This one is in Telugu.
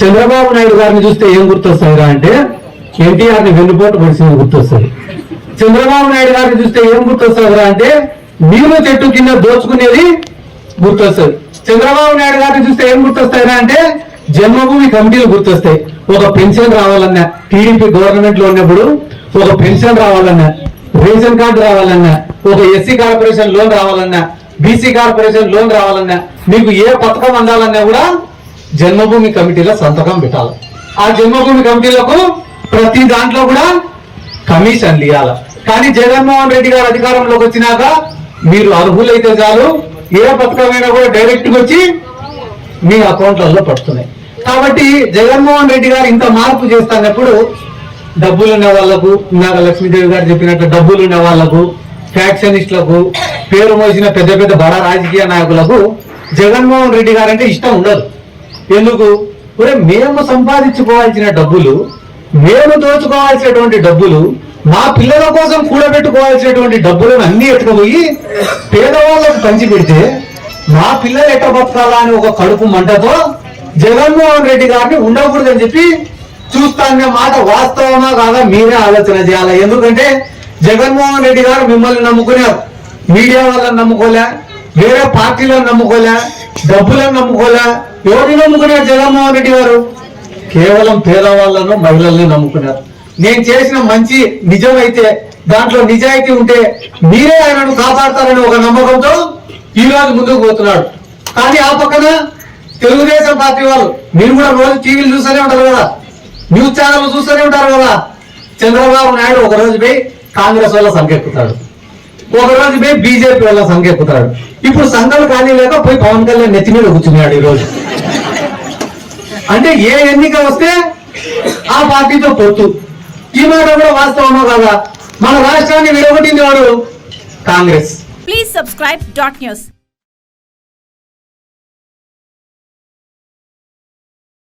చంద్రబాబు నాయుడు గారిని చూస్తే ఏం గుర్తొస్తాయిరా అంటే ఎన్టీఆర్ని వెన్నుపోటు పొడిచింది గుర్తొస్తుంది. చంద్రబాబు నాయుడు గారిని చూస్తే ఏం గుర్తొస్తుందిరా అంటే నీళ్ళు చెట్టు కింద దోచుకునేది గుర్తొస్తుంది. చంద్రబాబు నాయుడు గారిని చూస్తే ఏం గుర్తొస్తాయిరా అంటే జన్మభూమి కమిటీలు గుర్తొస్తాయి. ఒక పెన్షన్ రావాలన్నా టీడీపీ గవర్నమెంట్లో ఉన్నప్పుడు ఒక పెన్షన్ రావాలన్నా రేషన్ కార్డు రావాలన్నా ఒక ఎస్సీ కార్పొరేషన్ లోన్ రావాలన్నా బీసీ కార్పొరేషన్ లోన్ రావాలన్నా మీకు ఏ పథకం అందాలన్నా కూడా జన్మభూమి కమిటీలో సంతకం పెట్టాలి. ఆ జన్మభూమి కమిటీలకు ప్రతి దాంట్లో కూడా కమిషన్లు ఇవ్వాలి కానీ జగన్మోహన్ రెడ్డి గారు అధికారంలోకి వచ్చినాక మీరు అర్హులైతే చాలు ఏ పథకమైనా కూడా డైరెక్ట్గా వచ్చి మీ అకౌంట్లలో పడుతున్నాయి. కాబట్టి జగన్మోహన్ రెడ్డి గారు ఇంత మార్పు చేస్తున్నప్పుడు డబ్బులు ఉన్న వాళ్ళకు ఇందాక లక్ష్మీదేవి గారు చెప్పినట్టు డబ్బులు ఉన్న వాళ్ళకు ఫ్యాక్షనిస్టులకు పేరు మోసిన పెద్ద పెద్ద బడా రాజకీయ నాయకులకు జగన్మోహన్ రెడ్డి గారు అంటే ఇష్టం ఉండదు. ఎందుకు? ఒరే మేము సంపాదించుకోవాల్సిన డబ్బులు మేము దోచుకోవాల్సినటువంటి డబ్బులు మా పిల్లల కోసం కూడబెట్టుకోవాల్సినటువంటి డబ్బులను అన్ని ఎట్టుకుపోయి పేదవాళ్ళకు పంచి పెడితే మా పిల్లలు ఎట్ట బతకాలా అని ఒక కడుపు మంటతో జగన్మోహన్ రెడ్డి గారిని ఉండకూడదని చెప్పి చూస్తానే మాట వాస్తవమా కాదా మీరే ఆలోచన చేయాలి? ఎందుకంటే జగన్మోహన్ రెడ్డి గారు మిమ్మల్ని నమ్ముకున్నారు. మీడియా వాళ్ళని నమ్ముకోలే వేరే పార్టీలను నమ్ముకోలే డబ్బులను నమ్ముకోలే ఎవరిని నమ్ముకున్నారు జగన్మోహన్ రెడ్డి గారు? కేవలం పేదవాళ్ళను మహిళల్ని నమ్ముకున్నారు. నేను చేసిన మంచి నిజమైతే దాంట్లో నిజాయితీ ఉంటే మీరే ఆయనను కాపాడతారని ఒక నమ్మకంతో ఈ రోజు ముందుకు పోతున్నాడు. కానీ ఆ పక్కన తెలుగుదేశం పార్టీ వాళ్ళు మీరు కూడా రోజు టీవీలు చూస్తూనే ఉంటారు కదా? న్యూస్ ఛానల్ చూస్తూనే ఉంటారు కదా? చంద్రబాబు నాయుడు ఒక రోజు పోయి కాంగ్రెస్ వాళ్ళ సంకెక్కుతాడు ఒక రోజు పోయి బీజేపీ వాళ్ళ సంకెక్కుతాడు ఇప్పుడు సంఘాలు కానీ లేక పోయి పవన్ కళ్యాణ్ నెత్తి మీద కూర్చున్నాడు ఈ రోజు అంటే ఏ ఎన్నిక వస్తే ఆ పార్టీతో పొత్తు. ఈ మాట కూడా వాస్తవమో కదా. మన రాష్ట్రాన్ని విడగొట్టింది వాడు Congress. Please subscribe dot news